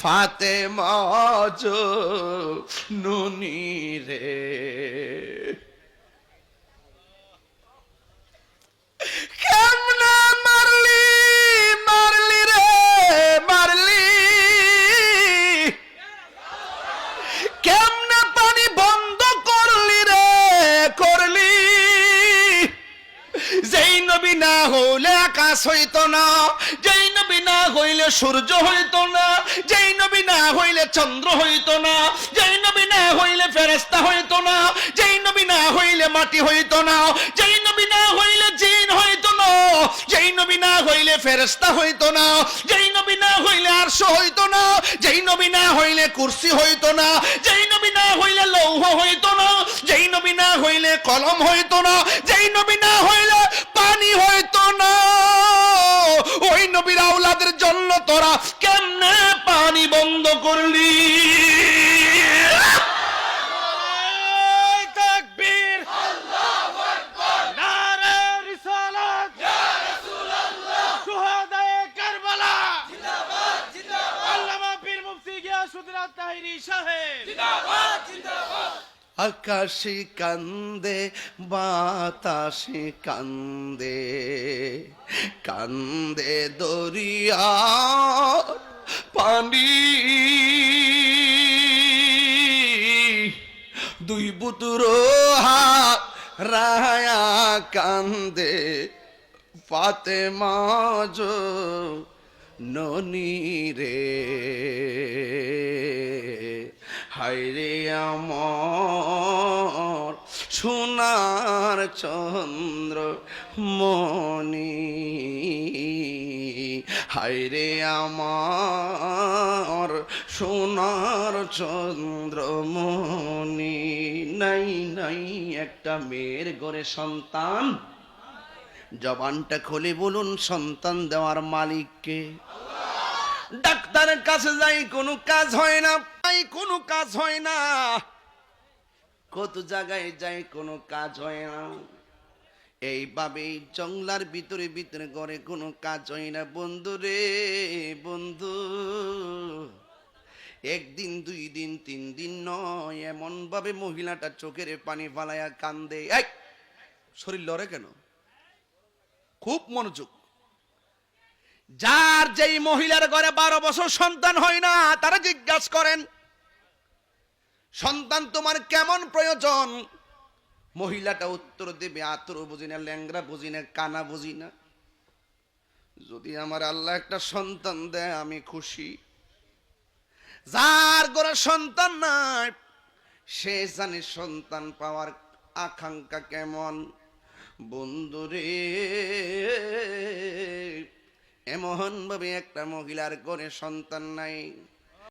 ফাতে মজ নুনি রে নবী না হইলে আকাশ হইতো না যেই নবী না হইলে সূর্য হইত না যেই নবী না হইলে চন্দ্র হইত না যেই নবী না হইলে ফেরেস্তা হইতো না যেই নবী না হইলে মাটি হইতো না যেই নবী না হইলে জিন হইতো না যেই নবী না হইলে ফেরেস্তা হইতো না যেই নবী না হইলে আরশ হইতো না যেই নবী না হইলে কুরসি হইতো না যেই নবী না হইলে লৌহ হইত না যেই নবী না হইলে কলম হইত না যেই নবী না হইলে নবীর আওলাদের জন্য তোরা কেমনে পানি বন্ধ করলি? নারায় তাকবীর নারায় আকাশে কান্দে, বাতাসে কান্দে কান্দে দরিয়া পানি। দুই বুতুর রায়া কান্দে পাতে মাজ ননি রে সোনার চন্দ্র মনি হাইরে আমার সোনার চন্দ্র মনি নাই নাই, একটা মেয়ের ঘরে সন্তান। জবানটা খুলে বলুন, সন্তান দেওয়ার মালিককে ডাক্তারের কাছে যাই, কোনো কাজ হয় না। তাই কোনো কাজ হয় না। কত জায়গায় যাই কোনো কাজ হয় না। এইভাবে জংলার ভিতরে ভিতরে ঘরে কোনো কাজ হয় না। বন্ধু রে, বন্ধু, একদিন, দুই দিন, তিন দিন নয় এমন ভাবে মহিলাটা চোখের পানি ফালাইয়া কান্দে। এই, শরীর লড়ে কেন? খুব মনোযোগ। যার যেই মহিলার ঘরে বারো বছর সন্তান হয় না, তারা জিজ্ঞাসা করেন সন্তান তোমার কেমন প্রয়োজন? মহিলাটা উত্তর দেবে, আতর বুঝি না ল্যাংরা বুঝি না, কানা বুঝি না। যদি আমার আল্লাহ একটা সন্তান দেয়, আমি খুশি। যার ঘরে সন্তান নাই, সে জানে সন্তান পাওয়ার আকাঙ্ক্ষা কেমন। বন্ধুরে এমন ভাবে একটা মহিলার ঘরে সন্তান নাই।